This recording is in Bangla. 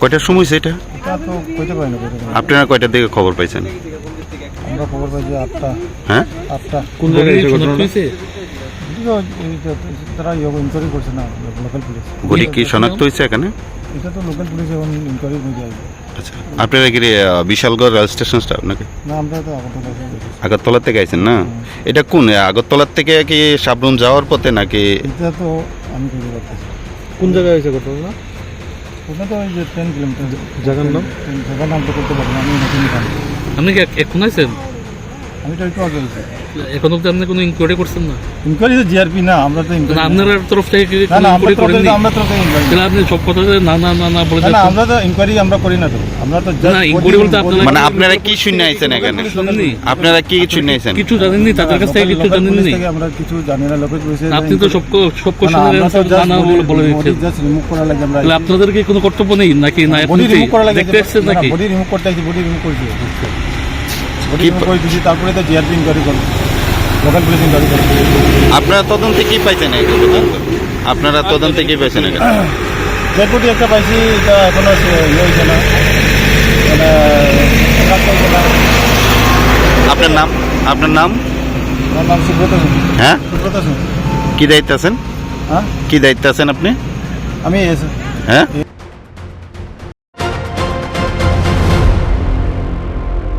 কয়টার সময় হয়েছে এটা? এটা তো কইতে পারি না কইতে পারি না। আপনারা কয়টার দিকে খবর পাইছেন? আমরা খবর পাই যে আটটা। হ্যাঁ? আটটা। কোন জায়গায় এই ঘটনাটা এদিকে এই যে তারা ইনকোয়ারি করছে না লোকাল পুলিশ গড়ি কি শনাক্ত হয়েছে এখানে? এটা তো লোকাল পুলিশ এখন ইনকোয়ারির মধ্যে আসবে আচ্ছা আপনারা কি আহ, বিশালগড় রেল স্টেশন স্টাফ নাকি? না আমরা তো আগত কাছে আগরতলা থেকে আইছেন না? এটা কোন আগরতলার থেকে কি সাবরুম যাওয়ার পথে নাকি? এটা তো আমি কইতে পারতেছি কোন জায়গায় হয়েছে ঘটনা ওটা তো ওই যে টেন কিলোমিটার জায়গার নাম জায়গার নাম তো করতে পারব আমি নতুন আপনি কি এখন আছেন আমি তো একটু আগে হয়েছি এখন আপনি কোনো ইনকোয়ারি করছেন না? ইনকোয়ারি তো জিআরপি না আমরা তো ইনকোয়ারি আপনার তরফ থেকে কি না কোনো না আমরা ইনকোয়ারি তো করেননি? আমরা তো ইনকোয়ারি তাহলে আপনি সব কথা না না না না বলে না না আমরা তো ইনকোয়ারি আমরা করি না তো। আমরা তো না, inquiry বলতে আপনারা- মানে আপনারা কি শুনে আইছেন এখানে? আপনারা কি শুনে আইছেন? কিছু জানেননি? তাদের কাছ থেকে কিছু local police আমরা কিছু জানি না লোকাল পুলিশে আপনি তো সব সব না, না, কোশ্চেনের আমরা তো অ্যান্সার just না না বলে বলে দিচ্ছেন just remove লাগে আমরা তাহলে আপনাদের কি কোনো কর্তব্য নেই? নাকি না আপনি দেখতে এসছেন নাকি? বডি রিমুভ করতে আইছি বডি রিমুভ করছি। বডি কি রিমুভ করে তারপরে তো জিআরপি ইনকোয়ারি করবে লোকাল পুলিশ ইনকোয়ারি করবে আপনারা তদন্তে কি পাইছেন আপনারা তদন্তে কি পাইছেন ডেড একটা পাইছি এটা এখনও ইয়ে হয়েছে না। মানে না। আপনার নাম? আপনার নাম? আমার নাম সুব্রত হ্যাঁ? সুব্রত কি দায়িত্ব আছেন? হ্যাঁ? কি দায়িত্ব আছেন আপনি? আমি হ্যাঁ?